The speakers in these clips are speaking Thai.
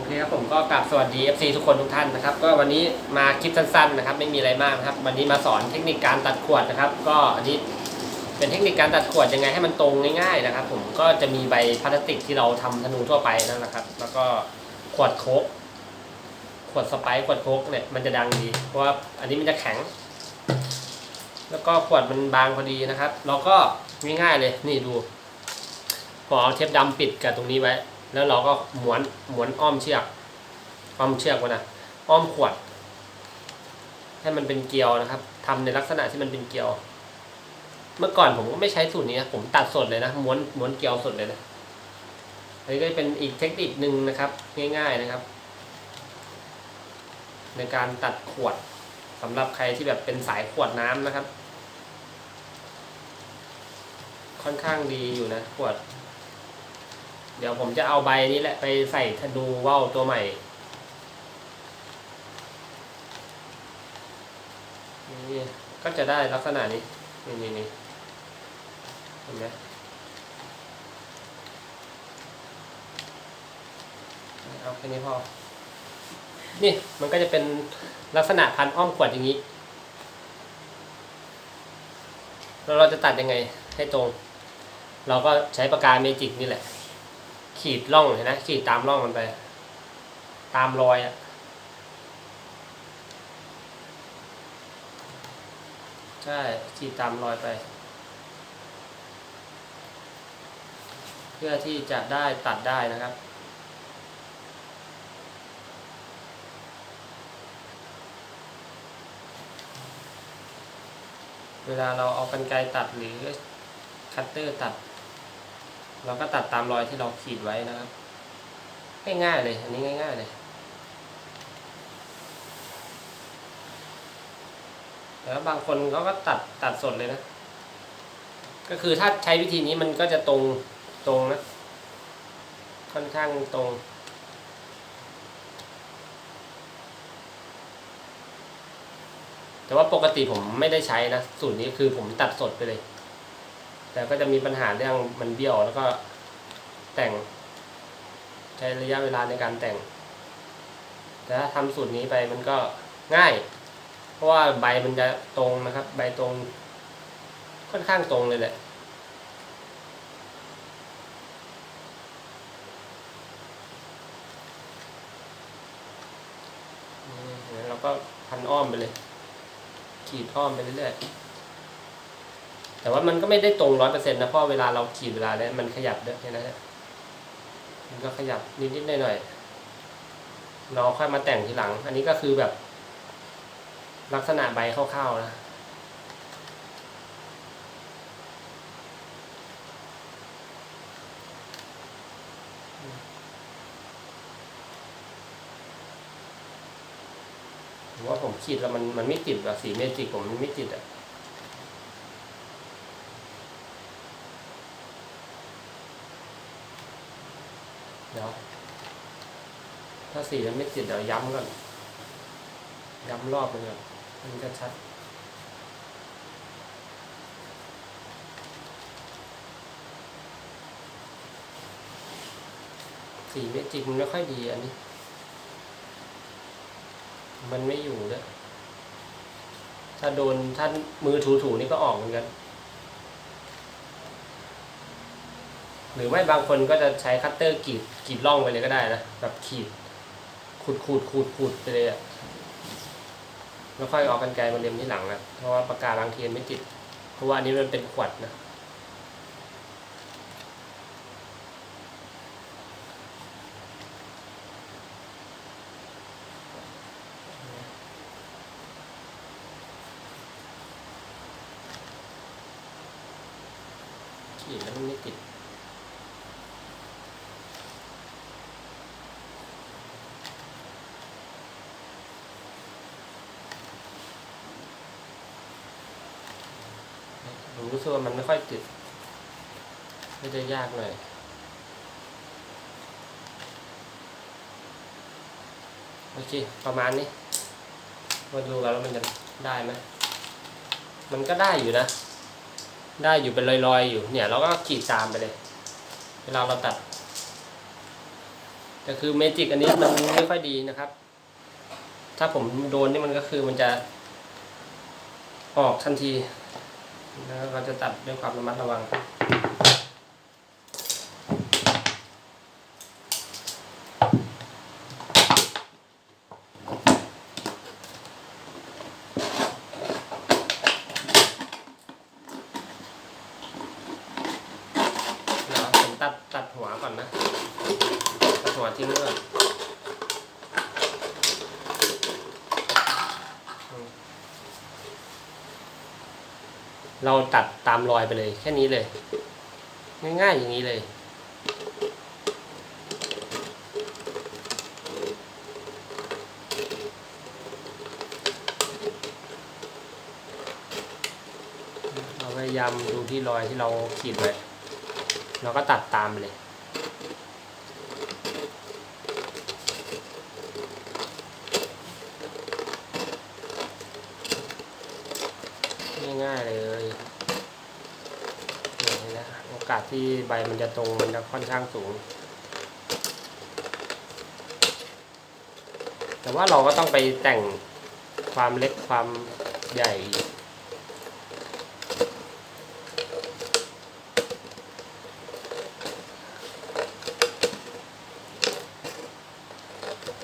อเคครับผมก็กราบสวัสดี FC ทุกคนทุกท่านนะครับ ก็วันนี้มาคลิปสั้นๆนะครับ ไม่มีอะไรมากนะครับ วันนี้มาสอนเทคนิคการตัดขวดนะครับ ก็อันนี้เป็นเทคนิคการตัดขวดยังไงให้มันตรงง่ายๆนะครับ ผมก็จะมีใบพลาสติกที่เราทำธนูทั่วไปนั่นแหละครับ แล้วก็ขวดโค้กขวดสไปซ์ขวดโค้กเนี่ยมันจะดังดี เพราะว่าอันนี้มันจะแข็ง แล้วก็ขวดมันบางพอดีนะครับ เราก็ง่ายๆเลยนี่ดูพอเอาเทปดำปิดกับตรงนี้ไว้ แล้วเราก็ม้วนม้วนอ้อมเชือกอ้อมเชือกไว้นะอ้อมขวด ให้มันเป็นเกลียวนะครับทำในลักษณะที่มันเป็นเกลียว เมื่อก่อนผมก็ไม่ใช้สูตรนี้นะผมตัดสดเลยนะม้วนม้วนเกลียวสดเลยนะอันนี้ก็เป็นอีกเทคนิคหนึ่งนะครับ ง่ายๆนะครับ ในการตัดขวดสำหรับใครที่แบบเป็นสายขวดน้ำนะครับ ค่อนข้างดีอยู่นะขวด เดี๋ยวผมจะเอาใบนี้แหละไปใส่ธนูว่าวตัวใหม่นี่ก็จะได้ลักษณะนี้ นี่นี่นี่เห็นไหมเอาแค่นี้พอ นี่มันก็จะเป็นลักษณะพันอ้อมขวดอย่างนี้ แล้วเราจะตัดยังไงให้ตรง เราก็ใช้ปากกาเมจิกนี่แหละ ขีดร่องเห็นไหมขีดตามร่องมันไป ตามรอยอะใช่ขีดตามรอยไป เพื่อที่จะได้ตัดได้นะครับเวลาเราเอากันไกรตัดหรือคัตเตอร์ตัด เราก็ตัดตามรอยที่เราขีดไว้นะครับ ง่ายๆเลย อันนี้ง่าย ๆ เลยแล้วบางคนเขาก็ตัดตัดสดเลยนะ ก็คือถ้าใช้วิธีนี้มันก็จะตรงตรงนะ ค่อนข้างตรงแต่ว่าปกติผมไม่ได้ใช้นะ สูตรนี้คือผมตัดสดไปเลย แต่ก็จะมีปัญหาเรื่องมันเบี้ยวแล้วก็แต่งใช้ระยะเวลาในการแต่ง แต่ถ้าทำสูตรนี้ไปมันก็ง่าย เพราะว่าใบมันจะตรงนะครับ ใบตรง ค่อนข้างตรงเลยแหละเราก็พันอ้อมไปเลย ขีดอ้อมไปเรื่อยๆ แต่ว่ามันก็ไม่ได้ตรงร้อยเปอร์เซ็นต์นะเพราะเวลาเราขีดเวลาเนี่ยมันขยับด้วยนะฮะมันก็ขยับนิดๆหน่อยๆเราค่อยมาแต่งทีหลัง อันนี้ก็คือแบบ ลักษณะใบคร่าวๆนะผมว่าผมขีดแล้วมันมันไม่ติดอะสีเมจิกผมมันไม่ติดอะ เดี๋ยว ถ้าสีมันไม่ติดเดี๋ยวย้ำก่อน ย้ำรอบเลยก่อนมันจะชัดสีเมจิกมันไม่ค่อยดีอันนี้ มันไม่อยู่เลยถ้าโดนถ้ามือถูๆนี่ก็ออกเหมือนกัน หรือไม่บางคนก็จะใช้คัตเตอร์กรีดกรีดร่องไปเลยก็ได้นะแบบขีดขูดขูดขูดขูดไปเลยอะแล้วค่อยเอากันไกลมาเล็มที่หลังนะเพราะว่าปากกาบางทีมันไม่ติด เพราะว่าอันนี้มันเป็นขวดนะขีดแล้วมันไม่ติด ผม รู้สึกว่ามันไม่ค่อยติดก็จะยากหน่อยโอเคประมาณนี้ มาดูกันแล้วมันจะได้ไหมมันก็ได้อยู่นะ ได้อยู่เป็นรอยๆอยู่เนี่ย เราก็ขีดตามไปเลย เวลาเราตัดแต่คือเมจิกอันนี้มันไม่ค่อยดีนะครับ ถ้าผมโดนนี่มันก็คือมันจะออกทันที แล้วเราจะตัดด้วยความระมัดระวัง เดี๋ยวผมตัดตัดหัวก่อนนะ ตัดหัวทิ้งก่อนอืม เราตัดตามรอยไปเลยแค่นี้เลย ง่ายๆอย่างนี้เลย เราพยายามดูที่รอยที่เราขีดไว้เราก็ตัดตามไปเลย ง่ายๆเลยนี่นะโอกาสที่ใบมันจะตรงมันจะค่อนข้างสูง แต่ว่าเราก็ต้องไปแต่งความเล็กความใหญ่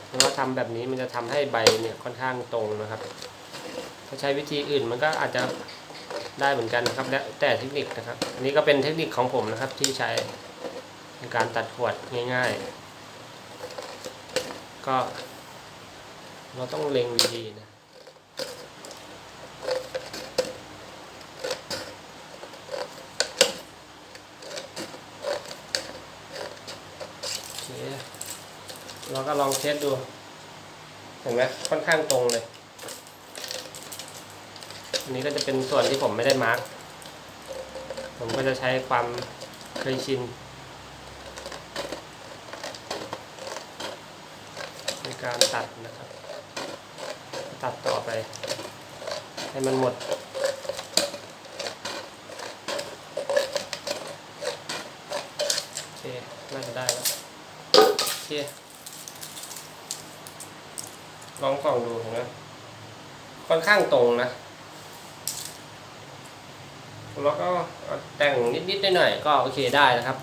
เพราะว่าทำแบบนี้มันจะทำให้ใบเนี่ยค่อนข้างตรงนะครับ ถ้าใช้วิธีอื่นมันก็อาจจะ ได้เหมือนกันนะครับและแต่เทคนิคนะครับอันนี้ก็เป็นเทคนิคของผมนะครับที่ใช้ในการตัดขวดง่าย ๆ ก็เราต้องเล็งดีๆนะโอเคเราก็ลองเทสดู เห็นไหมค่อนข้างตรงเลย อันนี้ก็จะเป็นส่วนที่ผมไม่ได้มาร์กผมก็จะใช้ความเคยชินในการตัดนะครับ ตัดต่อไป ให้มันหมดโอเคน่าจะได้แล้วโอเคลองส่องดูนไหมค่อนข้างตรงนะ แล้วก็แต่งนิดๆหน่อยๆก็โอเคได้นะครับ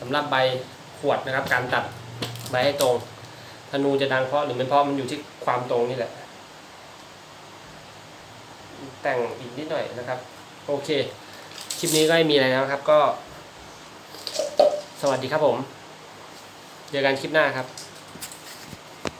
สำหรับใบขวดนะครับ การตัดใบให้ตรงธนูจะดังเพราะหรือไม่เพราะมันอยู่ที่ความตรงนี่แหละ แต่งอีกนิดหน่อยนะครับ โอเค คลิปนี้ก็ไม่มีอะไรแล้วครับก็ สวัสดีครับผม เจอกันคลิปหน้าครับ